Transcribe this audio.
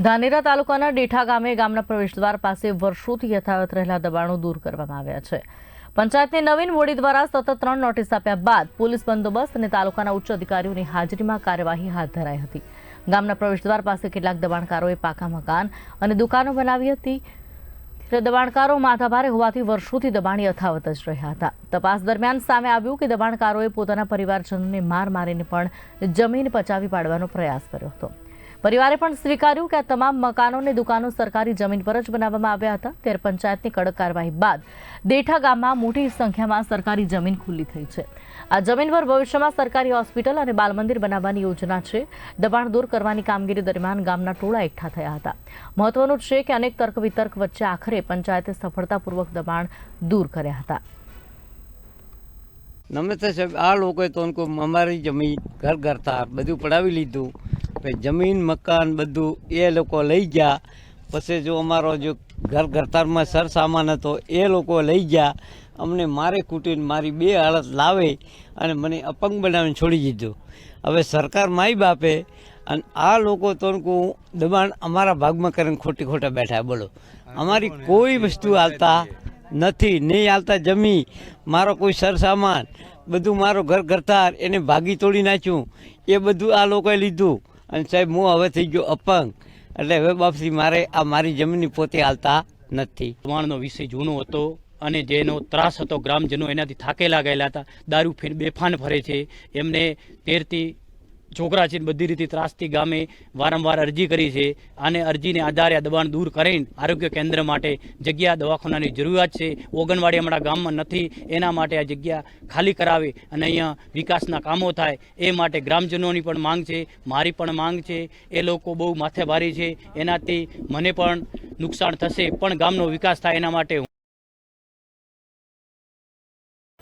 ધાનેરા તાલુકાના ડેઠા ગામે ગામના પ્રવેશદ્વાર પાસે વર્ષોથી યથાવત રહેલા દબાણો દૂર કરવામાં આવ્યા છે. પંચાયતની નવીન બોડી દ્વારા સતત ત્રણ નોટિસ આપ્યા બાદ પોલીસ બંદોબસ્ત અને તાલુકાના ઉચ્ચ અધિકારીઓની હાજરીમાં કાર્યવાહી હાથ ધરાઈ હતી. ગામના પ્રવેશદ્વાર પાસે કેટલાક દબાણકારોએ પાકા મકાન અને દુકાનો બનાવી હતી. દબાણકારો માથાભારે હોવાથી વર્ષોથી દબાણ યથાવત જ રહ્યા હતા. તપાસ દરમિયાન સામે આવ્યું કે દબાણકારોએ પોતાના પરિવારજનોને માર મારીને પણ જમીન પચાવી પાડવાનો પ્રયાસ કર્યો હતો. પરિવારે પણ સ્વીકાર્યું કે આ તમામ મકાનો અને દુકાનો સરકારી જમીન પર જ બનાવવામાં આવ્યા હતા. ત્યારે પંચાયતની કડક કાર્યવાહી બાદ દેઠા ગામમાં મોટી સંખ્યામાં સરકારી જમીન ખુલ્લી થઈ છે. આ જમીન પર ભવિષ્યમાં સરકારી હોસ્પિટલ અને બાલમંદિર બનાવવાની યોજના છે. દબાણ દૂર કરવાની કામગીરી દરમિયાન ગામના ટોળા એકઠા થયા હતા. મહત્વનું છે કે અનેક તર્ક વિતર્ક વચ્ચે આખરે પંચાયતે સફળતાપૂર્વક દબાણ દૂર કર્યા હતા. નમસ્તે સાહેબ, આ લોકોએ તો અમારી જમીન ઘર ઘરતા બધું પડાવી લીધું. જમીન મકાન બધું એ લોકો લઈ ગયા. પછી જો અમારો જો ઘર ઘરતારમાં સરસામાન હતો એ લોકો લઈ ગયા. અમને મારે કૂટીને મારી બે હાલત લાવે અને મને અપંગ બનાવીને છોડી દીધું. હવે સરકાર માય બાપે અને આ લોકો તો હું દબાણ અમારા ભાગમાં કરીને ખોટી ખોટા બેઠા બોલો. અમારી કોઈ વસ્તુ હાલતા નથી. નહીં હાલતા જમી મારો કોઈ સરસામાન બધું મારો ઘર ઘરતાર એને ભાગી તોડી નાખ્યું. એ બધું આ લોકોએ લીધું. અને સાહેબ, હું હવે થઈ ગયો અપંગ. એટલે હવે બાપસી મારે આ મારી જમીનની પોતે હાલતા નથી. દબાણનો વિષય જૂનો હતો અને જેનો ત્રાસ હતો ગ્રામજનો એનાથી થાકેલા ગયેલા હતા. દારૂ ફેર બેફાન ફરે છે. એમને તેરથી છોકરા છે બધી રીતે ત્રાસથી ગામે વારંવાર અરજી કરી છે. અને અરજીને આધારે દબાણ દૂર કરીને આરોગ્ય કેન્દ્ર માટે જગ્યા દવાખાનાની જરૂરિયાત છે. ઓગણવાડી અમારા ગામમાં નથી. એના માટે આ જગ્યા ખાલી કરાવે અને અહીંયા વિકાસના કામો થાય. એ માટે ગ્રામજનોની પણ માંગ છે. મારી પણ માંગ છે. એ લોકો બહુ માથેભારી છે. એનાથી મને પણ નુકસાન થશે. પણ ગામનો વિકાસ થાય એના માટે